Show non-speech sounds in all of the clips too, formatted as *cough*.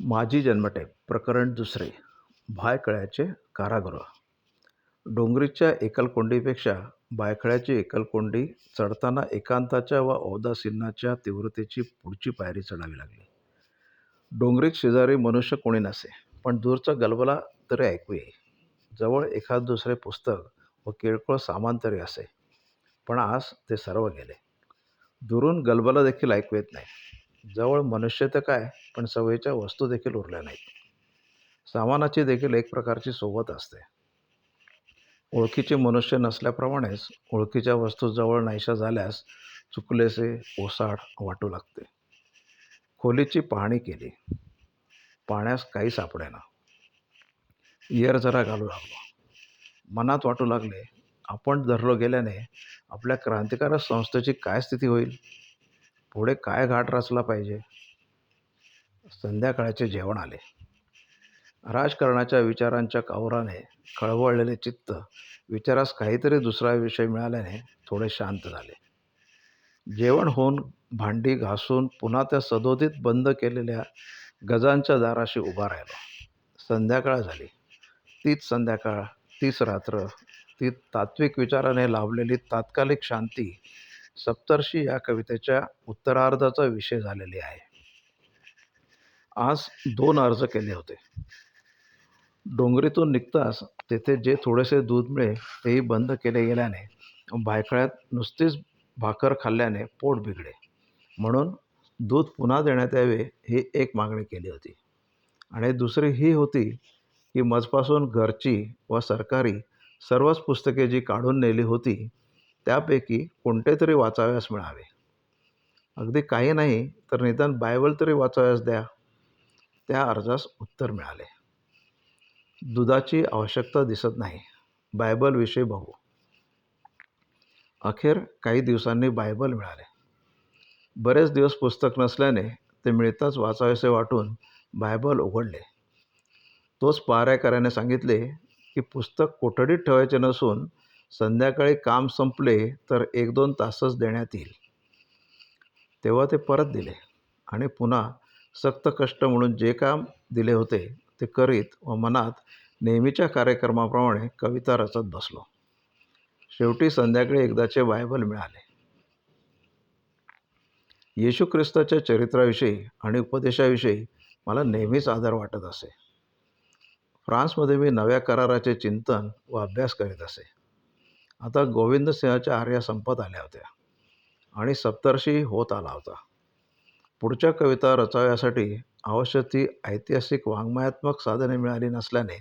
माझी जन्मटेप प्रकरण दुसरे भायखळ्याचे कारागृह. डोंगरीच्या एकलकोंडीपेक्षा बायखळ्याची एकलकोंडी चढताना एकांताच्या व औदासीनाच्या तीव्रतेची पुढची पायरी चढावी लागली. डोंगरीत शेजारी मनुष्य कोणी नसे पण दूरचा गलबला तरी ऐकू येई जवळ एखाद दुसरे पुस्तक व किरकोळ सामान तरी असे पण आज ते सर्व गेले. दुरून गलबला देखील ऐकू येत नाही. जवळ मनुष्य तर काय पण सवयीच्या वस्तू देखील उरल्या नाहीत. सामानाची देखील एक प्रकारची सोबत असते. ओळखीचे मनुष्य नसल्याप्रमाणेच ओळखीच्या वस्तू जवळ नाहीशा झाल्यास चुकलेसे ओसाड वाटू लागते. खोलीची पाहणी केली. पाण्यास काही सापडेना. इयर जरा घालू लागलो. मनात वाटू लागले आपण धरलो गेल्याने आपल्या क्रांतिकारक संस्थेची काय स्थिती होईल? पुढे काय घाट रचला पाहिजे? संध्याकाळचे जेवण आले. राजकारणाच्या विचारांच्या कावराने खळबळलेले चित्त विचारास काहीतरी दुसरा विषय मिळाल्याने थोडे शांत झाले. जेवण होऊन भांडी घासून पुन्हा त्या सदोदित बंद केलेल्या गजांच्या दाराशी उभा राहिलो. संध्याकाळ झाली. तीच संध्याकाळ तीच रात्र ती तात्विक विचाराने लाभलेली तात्कालिक शांती सप्तर्षी या कवितेच्या उत्तरार्धाचा विषय झालेली आहे. आज दोन अर्ज केले होते. डोंगरीतून निघताच तेथे जे थोडेसे दूध मिळे तेही बंद केले गेल्याने बायकळ्यात नुसतीच भाकर खाल्ल्याने पोट बिघडे म्हणून दूध पुन्हा देण्यात यावे ही एक मागणी केली होती. आणि दुसरी ही होती की मजपासून घरची व सरकारी सर्वच पुस्तके जी काढून नेली होती त्यापैकी कोणते तरी वाचाव्यास मिळावे. अगदी काही नाही तर निदान बायबल तरी वाचाव्यास द्या. त्या अर्जास उत्तर मिळाले. दुधाची आवश्यकता दिसत नाही. बायबलविषयी बघू. अखेर काही दिवसांनी बायबल मिळाले. बरेच दिवस पुस्तक नसल्याने ते मिळताच वाचावेसे वाटून बायबल उघडले. तोच पाऱ्याकऱ्याने सांगितले की पुस्तक कोठडीत ठेवायचे नसून संध्याकाळी काम संपले तर एक दोन तासच देण्यात येईल. तेव्हा ते परत दिले आणि पुन्हा सक्त कष्ट म्हणून जे काम दिले होते ते करीत व मनात नेहमीच्या कार्यक्रमाप्रमाणे कविता रचत बसलो. शेवटी संध्याकाळी एकदाचे बायबल मिळाले. येशू ख्रिस्ताच्या चरित्राविषयी आणि उपदेशाविषयी मला नेहमीच आदर वाटत असे. फ्रान्समध्ये मी नव्या कराराचे चिंतन व अभ्यास करीत असे. आता गोविंद सिंहाच्या आर्या संपत आल्या होत्या आणि सप्तर्षी होत आला होता. पुढच्या कविता रचाव्यासाठी आवश्यक ती ऐतिहासिक वाङ्मयात्मक साधने मिळाली नसल्याने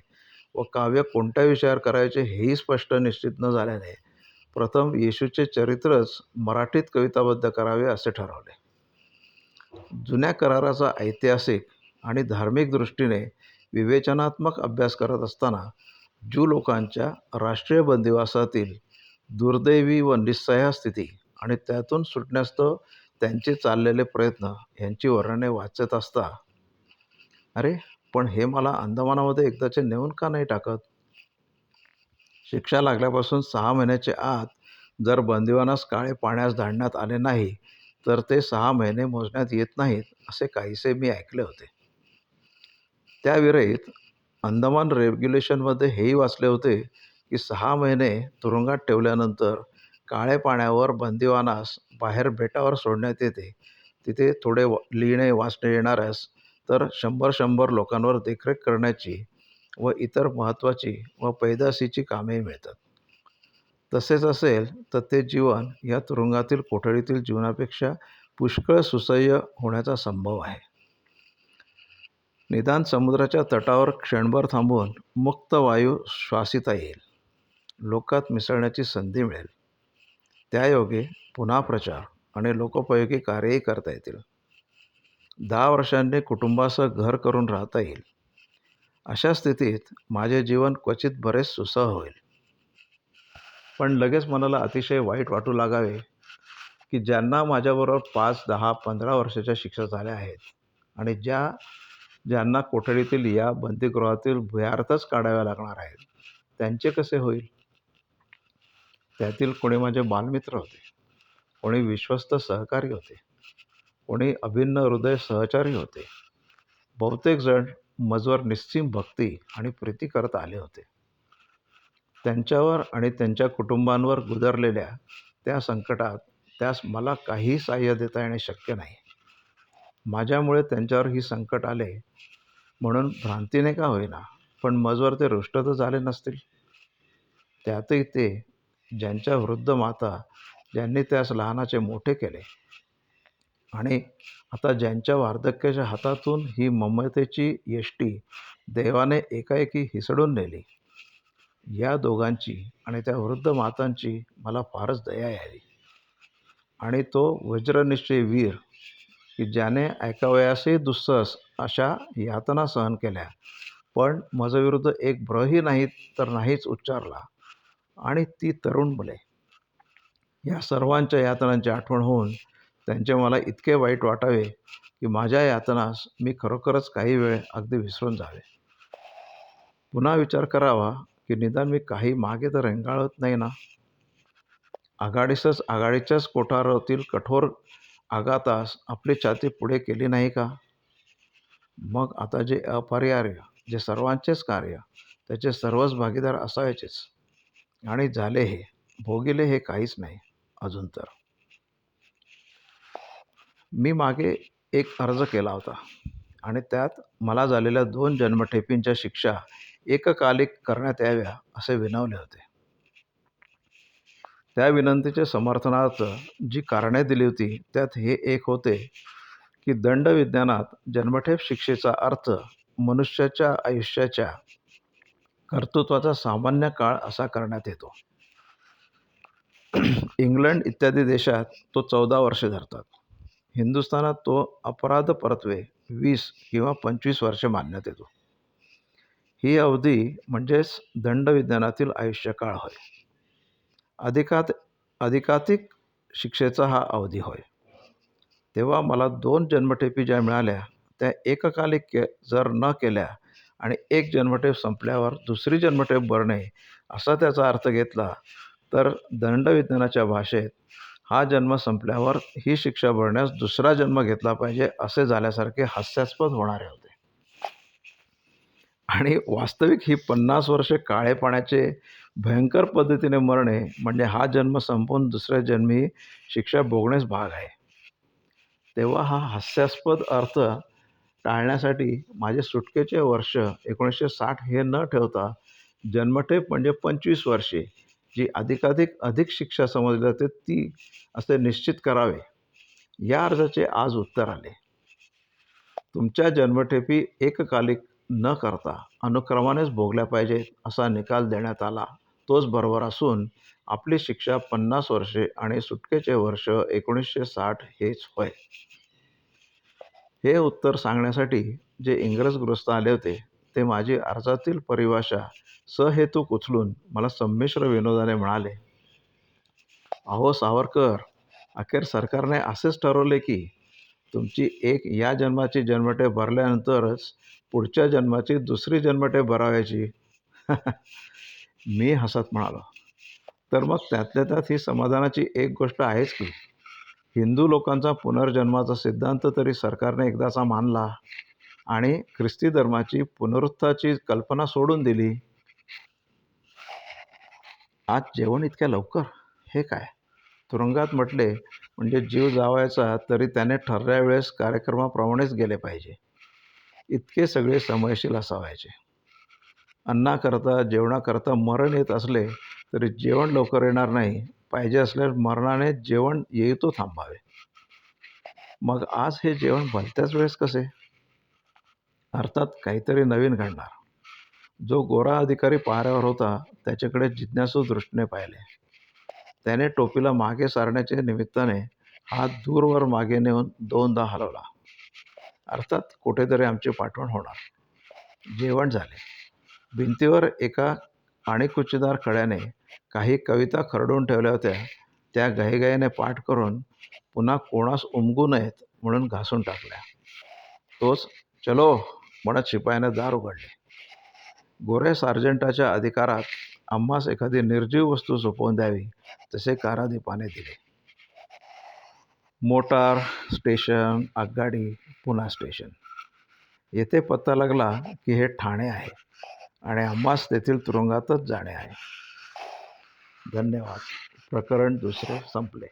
व काव्य कोणत्या विषयावर करायचे हेही स्पष्ट निश्चित न झाल्याने प्रथम येशूचे चरित्रच मराठीत कविताबद्ध करावे असे ठरवले. जुन्या कराराचा ऐतिहासिक आणि धार्मिक दृष्टीने विवेचनात्मक अभ्यास करत असताना ज्यू लोकांच्या राष्ट्रीय बंदिवासातील दुर्दैवी व निस्सह्य स्थिती आणि त्यातून सुटण्यास्तव त्यांचे चाललेले प्रयत्न यांची वर्णने वाचत असता. अरे पण हे मला अंदमानामध्ये एकदाचे नेऊन का नाही टाकत? शिक्षा लागल्यापासून सहा महिन्याच्या आत जर बंदिवानास काळे पाण्यास धाडण्यात आले नाही तर ते सहा महिने मोजण्यात येत नाहीत असे काहीसे मी ऐकले होते. त्याविरहित अंदमान रेग्युलेशनमध्ये हेही वाचले होते की सहा महिने तुरुंगात ठेवल्यानंतर काळ्या पाण्यावर बंदिवानास बाहेर बेटावर सोडण्यात येते. तिथे थोडे व लिहिणे वाचणे येणाऱ्यास तर शंभर शंभर लोकांवर देखरेख करण्याची व इतर महत्त्वाची व पैदासीची कामेही मिळतात. तसेच असेल तर ते जीवन या तुरुंगातील कोठडीतील जीवनापेक्षा पुष्कळ सुसह्य होण्याचा संभव आहे. निदान समुद्राच्या तटावर क्षणभर थांबून मुक्त वायू श्वासिता येईल. लोकात मिसळण्याची संधी मिळेल. त्यायोगे पुन्हा प्रचार आणि लोकोपयोगी कार्यही करता येतील. दहा वर्षांनी कुटुंबासह घर करून राहता येईल. अशा स्थितीत माझे जीवन क्वचित बरेच सुसह होईल. पण लगेच मनाला अतिशय वाईट वाटू लागावे की ज्यांना माझ्याबरोबर पाच दहा पंधरा वर्षाच्या शिक्षा झाल्या आहेत आणि ज्या ज्यांना कोठडीतील या बंदीगृहातील भुयार्थच काढाव्या लागणार आहेत त्यांचे कसे होईल? त्यातील कोणी माझे बालमित्र होते. कोणी विश्वस्त सहकारी होते. कोणी अभिन्न हृदय सहचारी होते. बहुतेक जण मजवर निस्सीम भक्ती आणि प्रीती करत आले होते. त्यांच्यावर आणि त्यांच्या कुटुंबांवर गुदरलेल्या त्या संकटात त्यास मला काहीही सहाय्य देता येणे शक्य नाही. माझ्यामुळे त्यांच्यावर ही संकट आले म्हणून भ्रांतीने का होईना पण मजवर ते रुष्ट तर झाले नसतील. त्यातही ते ज्यांच्या वृद्ध माता ज्यांनी त्यास लहानाचे मोठे केले. आणि आता ज्यांच्या वार्धक्याच्या हातातून ही ममतेची यष्टी देवाने एकाएकी हिसडून नेली. या दोघांची आणि त्या वृद्ध मातांची मला फारच दया यावी. आणि तो वज्रनिश्चय वीर की ज्याने ऐकावयासही दुस्सस अशा यातना सहन केल्या. पण माझ्याविरुद्ध एक ब्रही नाही तर नाहीच उच्चारला. आणि ती तरुण मुले. या सर्वांच्या यातनांची आठवण होऊन त्यांचे मला इतके वाईट वाटावे की माझ्या यातनास मी खरोखरच काही वेळ अगदी विसरून जावे. पुन्हा विचार करावा की निदान मी काही मागे तर रेंगाळत नाही ना? आघाडीसच आघाडीच्याच कोठारातील कठोर आघातास आपली छाती पुढे केली नाही का? मग आता जे अपरिहार्य जे सर्वांचेच कार्य त्याचे सर्वच भागीदार असायचेच. आणि झाले हे. भोगिले हे काहीच नाही. अजून तर. मी मागे एक अर्ज केला होता. आणि त्यात मला झालेल्या दोन जन्मठेपींच्या शिक्षा एककालिक करण्यात याव्या असे विनवले होते. त्या विनंतीचे समर्थनार्थ जी कारणे दिली होती त्यात हे एक होते की दंडविज्ञानात जन्मठेप शिक्षेचा अर्थ मनुष्याच्या आयुष्याच्या कर्तृत्वाचा सामान्य काळ असा करण्यात येतो. इंग्लंड इत्यादी देशात तो चौदा वर्षे धरतात. हिंदुस्थानात तो अपराध परत्वे वीस किंवा पंचवीस वर्षे मानण्यात येतो. ही अवधी म्हणजेच दंडविज्ञानातील आयुष्यकाळ होय. अधिकात अधिकाधिक शिक्षेचा हा अवधी होय. तेव्हा मला दोन जन्मठेपी ज्या मिळाल्या त्या एककालिक के जर न केल्या आणि एक जन्मठेप संपल्यावर दुसरी जन्मठेप भरणे असा त्याचा अर्थ घेतला. तर दंडविज्ञानाच्या भाषेत हा जन्म संपल्यावर ही शिक्षा भरण्यास दुसरा जन्म घेतला पाहिजे असे झाल्यासारखे हास्यास्पद होणारे होते. आणि वास्तविक ही पन्नास वर्षे काळे पाण्याचे भयंकर पद्धतीने मरणे म्हणजे हा जन्म संपून दुसऱ्या जन्मी शिक्षा भोगणेच भाग आहे. तेव्हा हा हास्यास्पद अर्थ टाळण्यासाठी माझे सुटकेचे वर्ष एकोणीसशे साठ हे न ठेवता जन्मठेप म्हणजे पंचवीस वर्षे जी अधिकाधिक अधिक शिक्षा समजली जाते ती असे निश्चित करावे. या अर्जाचे आज उत्तर आले. तुमच्या जन्मठेपी एककालिक न करता अनुक्रमानेच भोगल्या पाहिजेत असा निकाल देण्यात आला. तोच बरोबर असून आपली शिक्षा पन्नास वर्षे आणि सुटकेचे वर्ष एकोणीसशे साठ हेच होय. हे उत्तर सांगण्यासाठी जे इंग्रज आले होते ते माझी अर्जातील परिभाषा सहेतूक उचलून मला संमिश्र विनोदाने म्हणाले अहो सावरकर अखेर सरकारने असेच ठरवले की तुमची एक या जन्माची जन्मटे भरल्यानंतरच पुढच्या जन्माची दुसरी जन्मटे भरावयाची. *laughs* मी हसत म्हणालो तर मग त्यातल्या त्यात ही समाधानाची एक गोष्ट आहेच की हिंदू लोकांचा पुनर्जन्माचा सिद्धांत तरी सरकारने एकदाचा मानला आणि ख्रिस्ती धर्माची पुनरुत्थाची कल्पना सोडून दिली. आज जेवण इतक्या लवकर? हे काय? तुरुंगात म्हटले म्हणजे जीव जावायचा तरी त्याने ठरल्या वेळेस कार्यक्रमाप्रमाणेच गेले पाहिजे. इतके सगळे समयशील असावायचे. अन्नाकरता जेवणाकरता मरण येत असले तरी जेवण लवकर येणार नाही. पाहिजे असल्यास मरणाने जेवण येतो थांबावे. मग आज हे जेवण भलत्याच वेळेस कसे? अर्थात काहीतरी नवीन घडणार. जो गोरा अधिकारी पहाऱ्यावर होता त्याच्याकडे जिज्ञासू दृष्टीने पाहिले. त्याने टोपीला मागे सारण्याच्या निमित्ताने हात दूरवर मागे नेऊन दोनदा हलवला. अर्थात कुठेतरी आमची पाठवण होणार. जेवण झाले. भिंतीवर एका आणि कुचीदार खड्याने काही कविता खरडून ठेवल्या होत्या. त्या घाईघाईने पाठ करून पुन्हा कोणास उमगू नयेत म्हणून घासून टाकल्या. तोच चलो म्हणत शिपायाने दार उघडले. गोरे सार्जंटाच्या अधिकारात आम्हास एखादी निर्जीव वस्तू सोपवून द्यावी तसे कारादीपाने दिले. मोटार स्टेशन आगगाडी पुन्हा स्टेशन. येथे पत्ता लागला की हे ठाणे आहे. आणि आम्हास तेथील तुरुंगातच जाणे आहे. धन्यवाद. प्रकरण दुसरे संपले.